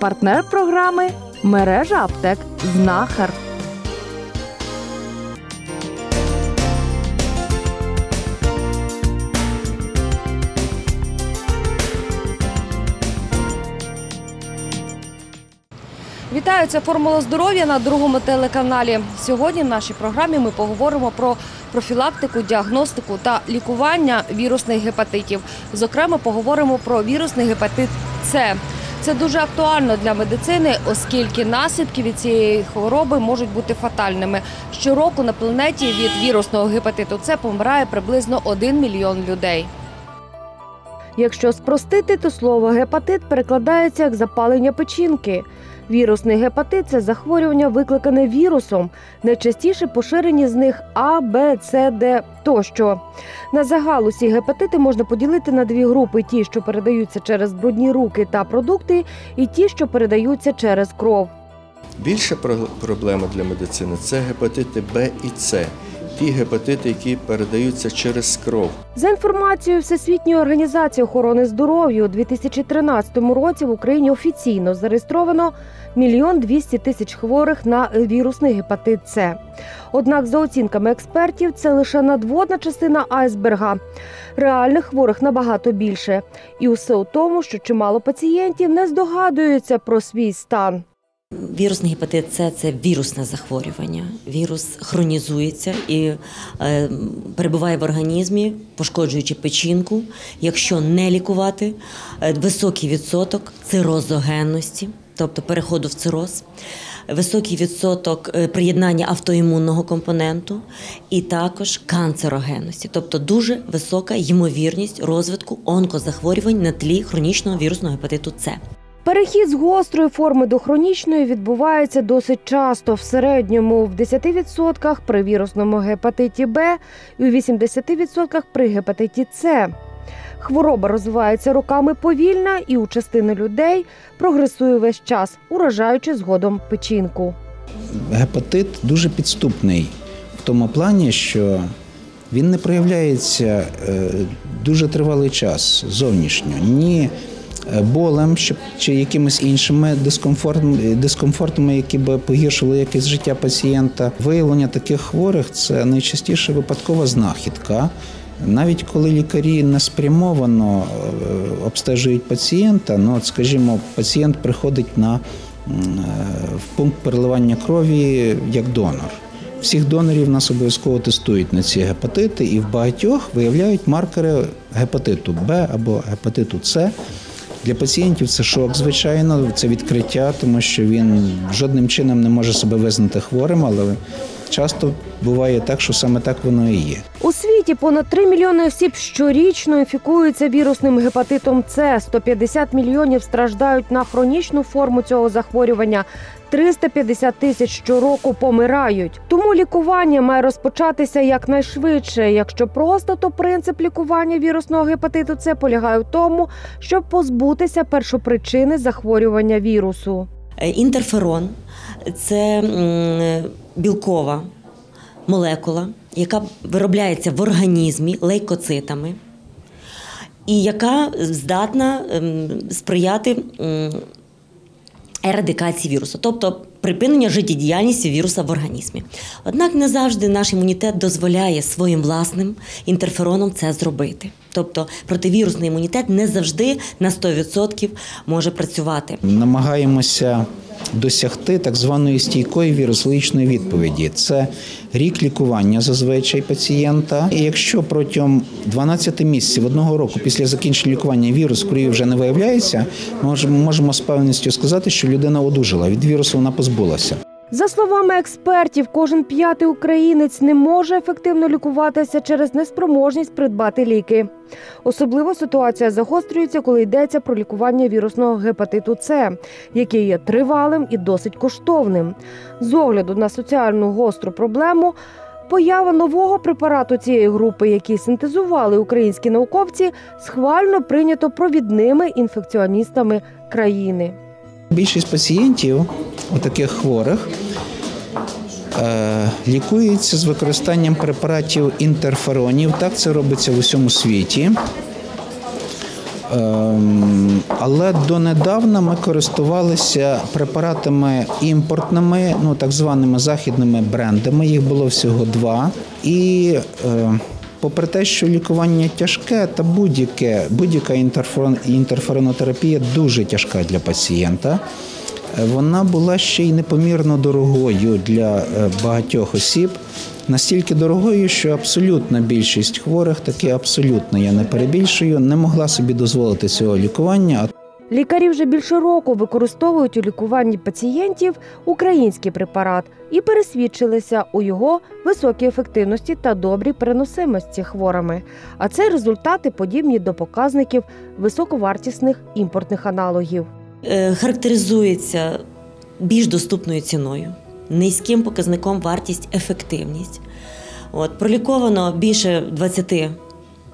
Партнер програми мережа аптек Знахар. Вітаю, це формула здоров'я на другому телеканалі. Сьогодні в нашій програмі ми поговоримо про профілактику, діагностику та лікування вірусних гепатитів. Зокрема, поговоримо про вірусний гепатит С. Це дуже актуально для медицини, оскільки наслідки від цієї хвороби можуть бути фатальними. Щороку на планеті від вірусного гепатиту С помирає приблизно 1 мільйон людей. Якщо спростити, то слово гепатит перекладається як запалення печінки. Вірусний гепатит це захворювання, викликане вірусом. Найчастіше поширені з них А, Б, С, Д тощо. На загал усі гепатити можна поділити на дві групи: ті, що передаються через брудні руки та продукти, і ті, що передаються через кров. Більша про- проблема для медицини це гепатити Б і С. Ті гепатити, які передаються через кров. За інформацією Всесвітньої організації охорони здоров'я у 2013 році в Україні офіційно зареєстровано мільйон 200 тисяч хворих на вірусний гепатит С. Однак, за оцінками експертів, це лише надводна частина айсберга. Реальних хворих набагато більше. І усе у тому, що чимало пацієнтів не здогадуються про свій стан. Вірусний гепатит С це вірусне захворювання. Вірус хронізується і е, перебуває в організмі, пошкоджуючи печінку. Якщо не лікувати, е, високий відсоток цирозогенності, тобто переходу в цироз, високий відсоток е, приєднання автоімунного компоненту і також канцерогенності, тобто дуже висока ймовірність розвитку онкозахворювань на тлі хронічного вірусного гепатиту С. Перехід з гострої форми до хронічної відбувається досить часто, в середньому в 10% при вірусному гепатиті Б і у 80% при гепатиті С. Хвороба розвивається роками повільно і у частини людей прогресує весь час, уражаючи згодом печінку. гепатит дуже підступний в тому плані, що він не проявляється е, дуже тривалий час зовнішньо, ні болем щоб- чи якимись іншими дискомфортами, дискомфортами, які б погіршили якесь життя пацієнта. Виявлення таких хворих це найчастіше випадкова знахідка. Навіть коли лікарі не спрямовано е, обстежують пацієнта, ну от, скажімо, пацієнт приходить на е, в пункт переливання крові як донор. Всіх донорів нас обов'язково тестують на ці гепатити, і в багатьох виявляють маркери гепатиту Б або гепатиту С. Для пацієнтів це шок, звичайно, це відкриття, тому що він жодним чином не може себе визнати хворим, але часто буває так, що саме так воно і є. У світі понад 3 мільйони осіб щорічно інфікуються вірусним гепатитом С. 150 мільйонів страждають на хронічну форму цього захворювання. 350 тисяч щороку помирають. Тому лікування має розпочатися якнайшвидше. Якщо просто, то принцип лікування вірусного гепатиту С полягає в тому, щоб позбутися першопричини захворювання вірусу. Е, Інтерферон це білкова молекула, яка виробляється в організмі лейкоцитами, і яка здатна ем, сприяти ерадикації вірусу, тобто припинення життєдіяльності віруса в організмі. Однак не завжди наш імунітет дозволяє своїм власним інтерфероном це зробити. Тобто противірусний імунітет не завжди на 100% може працювати. намагаємося досягти так званої стійкої вірусологічної відповіді. Це рік лікування зазвичай пацієнта. І якщо протягом 12 місяців одного року після закінчення лікування вірус в крові вже не виявляється, ми можемо- з певністю сказати, що людина одужала від вірусу, вона позбулася. За словами експертів, кожен п'ятий українець не може ефективно лікуватися через неспроможність придбати ліки. Особливо ситуація загострюється, коли йдеться про лікування вірусного гепатиту С, який є тривалим і досить коштовним. З огляду на соціальну гостру проблему. Поява нового препарату цієї групи, який синтезували українські науковці, схвально прийнято провідними інфекціоністами країни. Більшість пацієнтів, таких хворих, е, лікуються з використанням препаратів інтерферонів. Так це робиться в усьому світі. Ем, Але донедавна ми користувалися препаратами імпортними, ну так званими західними брендами. Їх було всього два. І е, попри те, що лікування тяжке, та будь-яке, будь-яка інтерферон, інтерферонотерапія дуже тяжка для пацієнта. Е, Вона була ще й непомірно дорогою для е, багатьох осіб. Настільки дорогою, що абсолютна більшість хворих, таки абсолютно я не перебільшую, не могла собі дозволити цього лікування. Лікарі вже більше року використовують у лікуванні пацієнтів український препарат і пересвідчилися у його високій ефективності та добрій переносимості хворими. А це результати подібні до показників високовартісних імпортних аналогів. Е, характеризується більш доступною ціною, низьким показником вартість, ефективність. От, проліковано більше 20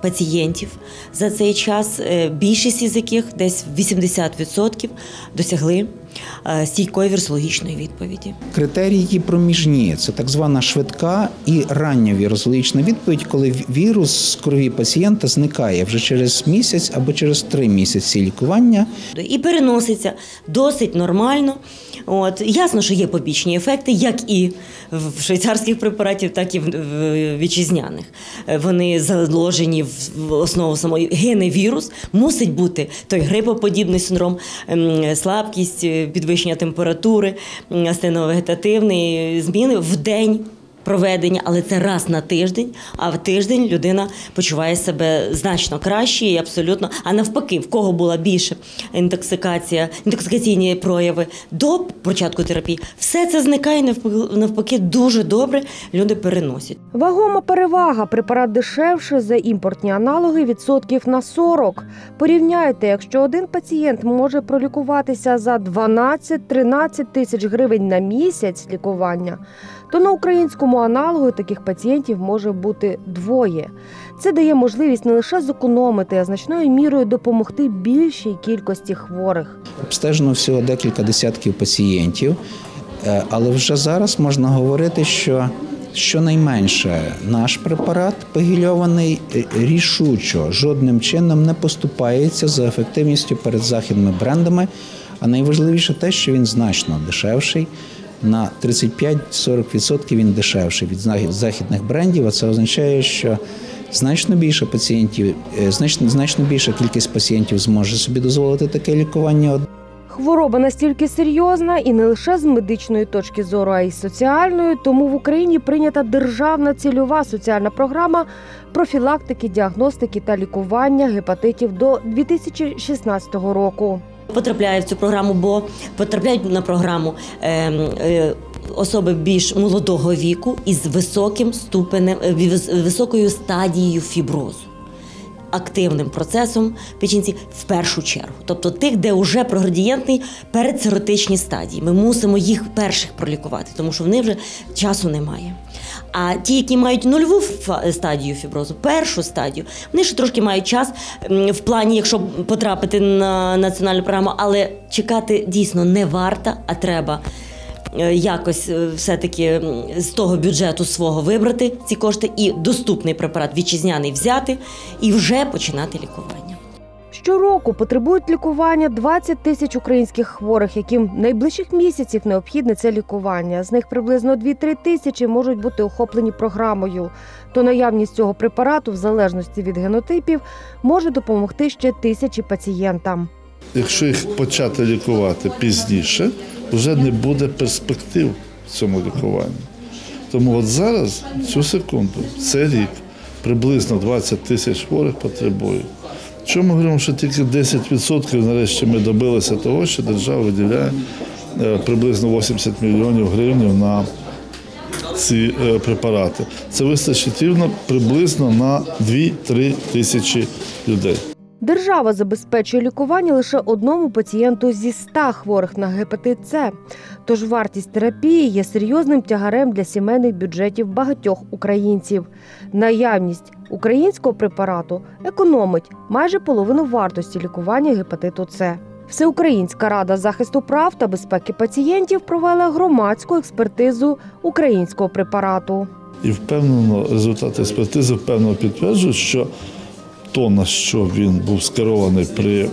пацієнтів. За цей час, е, більшість із яких десь 80% досягли стійкої вірусологічної відповіді. Критерії проміжні це так звана швидка і рання вірусологічна відповідь, коли вірус з крові пацієнта зникає вже через місяць або через три місяці лікування. І переноситься досить нормально. От ясно, що є побічні ефекти, як і в швейцарських препаратів, так і в в вітчизняних. Е, Вони заложені в основу самої геневірус. Мусить бути той грипоподібний синдром, ем, слабкість, е, підвищення температури, астеновегетативні зміни в день. Проведення, але це раз на тиждень. А в тиждень людина почуває себе значно краще і абсолютно. А навпаки, в кого була більше інтоксикація, інтоксикаційні прояви до початку терапії, все це зникає навпаки, дуже добре. Люди переносять. Вагома перевага. Препарат дешевше за імпортні аналоги відсотків на 40. Порівняйте, якщо один пацієнт може пролікуватися за 12-13 тисяч гривень на місяць лікування, то на українському аналогу таких пацієнтів може бути двоє. Це дає можливість не лише зекономити, а значною мірою допомогти більшій кількості хворих. Обстежено всього декілька десятків пацієнтів, Е, але вже зараз можна говорити, що щонайменше наш препарат пегільований е, рішучо жодним чином не поступається за ефективністю перед західними брендами. А найважливіше те, що він значно дешевший. На 35-40% він дешевший від західних брендів. А це означає, що значно більше пацієнтів, е, значно, значно більша кількість пацієнтів зможе собі дозволити таке лікування. Хвороба настільки серйозна і не лише з медичної точки зору, а й з соціальної. Тому в Україні прийнята державна цільова соціальна програма профілактики, діагностики та лікування гепатитів до 2016 року. Потрапляє в цю програму, бо потрапляють на програму е, е, особи більш молодого віку із високим ступенем, е, високою стадією фіброзу. Активним процесом печінці в першу чергу, тобто тих, де вже проградієнтний передциротичні стадії. Ми мусимо їх перших пролікувати, тому що в них вже часу немає. А ті, які мають нульову стадію фіброзу, першу стадію, вони ще трошки мають час в плані, якщо потрапити на національну програму, але чекати дійсно не варто, а треба е, якось е, все-таки з того бюджету свого вибрати ці кошти і доступний препарат вітчизняний взяти і вже починати лікування. Щороку потребують лікування 20 тисяч українських хворих, яким найближчих місяців необхідне це лікування. З них приблизно 2-3 тисячі можуть бути охоплені програмою. То наявність цього препарату, в залежності від генотипів, може допомогти ще тисячі пацієнтам. Якщо їх почати лікувати пізніше, вже не буде перспектив в цьому лікуванні. Тому от зараз, цю секунду, цей рік, приблизно 20 тисяч хворих потребують. Чому ми говоримо, що тільки 10% нарешті ми добилися того, що держава виділяє е, приблизно 80 мільйонів гривень на ці е, препарати. Це вистачить рівно приблизно на 2-3 тисячі людей. Держава забезпечує лікування лише одному пацієнту зі 100 хворих на гепатит С. Тож вартість терапії є серйозним тягарем для сімейних бюджетів багатьох українців. Наявність українського препарату економить майже половину вартості лікування гепатиту С. Всеукраїнська рада захисту прав та безпеки пацієнтів провела громадську експертизу українського препарату. І впевнено, результати експертизи впевнено підтверджують, що то, на що він був скерований при е,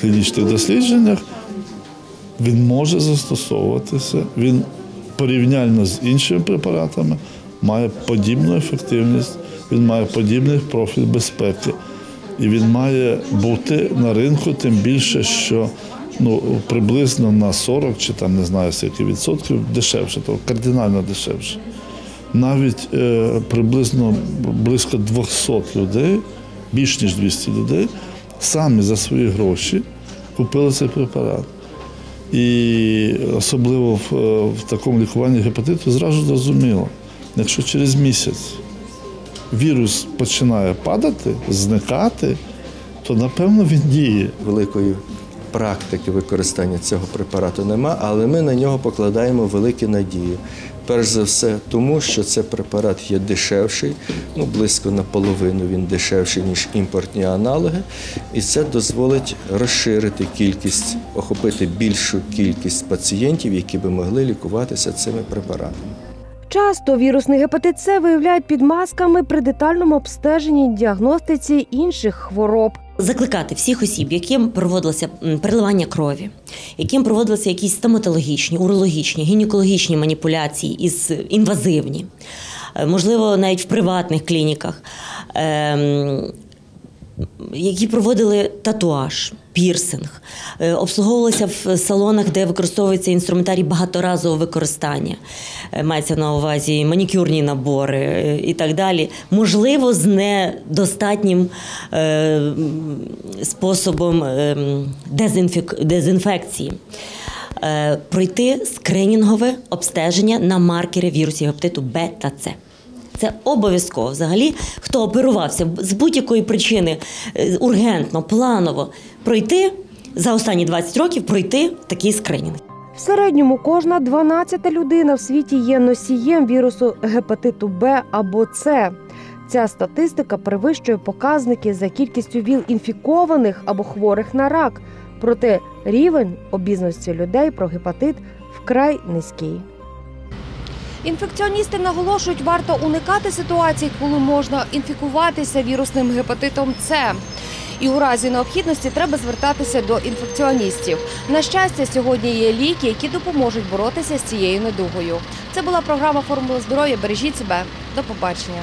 клінічних дослідженнях, він може застосовуватися. Він порівняльно з іншими препаратами має подібну ефективність, він має подібний профіль безпеки. І він має бути на ринку, тим більше, що ну, приблизно на 40 чи там не знаю скільки відсотків дешевше, то кардинально дешевше. Навіть е, приблизно близько 200 людей, більш ніж 200 людей, самі за свої гроші купили цей препарат. І особливо в, е, в такому лікуванні гепатиту зразу зрозуміло, якщо через місяць вірус починає падати, зникати, то напевно він діє. Великої практики використання цього препарату нема, але ми на нього покладаємо великі надії. Перш за все, тому що цей препарат є дешевший, ну близько наполовину він дешевший, ніж імпортні аналоги, і це дозволить розширити кількість, охопити більшу кількість пацієнтів, які би могли лікуватися цими препаратами. Часто вірусний гепатит С виявляють під масками при детальному обстеженні діагностиці інших хвороб. Закликати всіх осіб, яким проводилося переливання крові, яким проводилися якісь стоматологічні, урологічні, гінекологічні маніпуляції із інвазивні, е, можливо, навіть в приватних клініках, ем, які проводили татуаж, пірсинг, е, обслуговувалися в салонах, де використовується інструментарій багаторазового використання. Е, Мається на увазі манікюрні набори е, і так далі. Можливо, з недостатнім способом дезінфекції. Пройти скринінгове обстеження на маркери вірусів гепатиту Б та С. Це обов'язково. Взагалі, хто оперувався з будь-якої причини е, ургентно, планово пройти за останні 20 років пройти такий скринінг. В середньому кожна 12 людина в світі є носієм вірусу гепатиту Б або С. Ця статистика перевищує показники за кількістю ВІЛ інфікованих або хворих на рак. Проте рівень обізнаності людей про гепатит вкрай низький. Інфекціоністи наголошують, варто уникати ситуацій, коли можна інфікуватися вірусним гепатитом С. І у разі необхідності треба звертатися до інфекціоністів. На щастя, сьогодні є ліки, які допоможуть боротися з цією недугою. Це була програма Формула здоров'я. Бережіть себе. До побачення.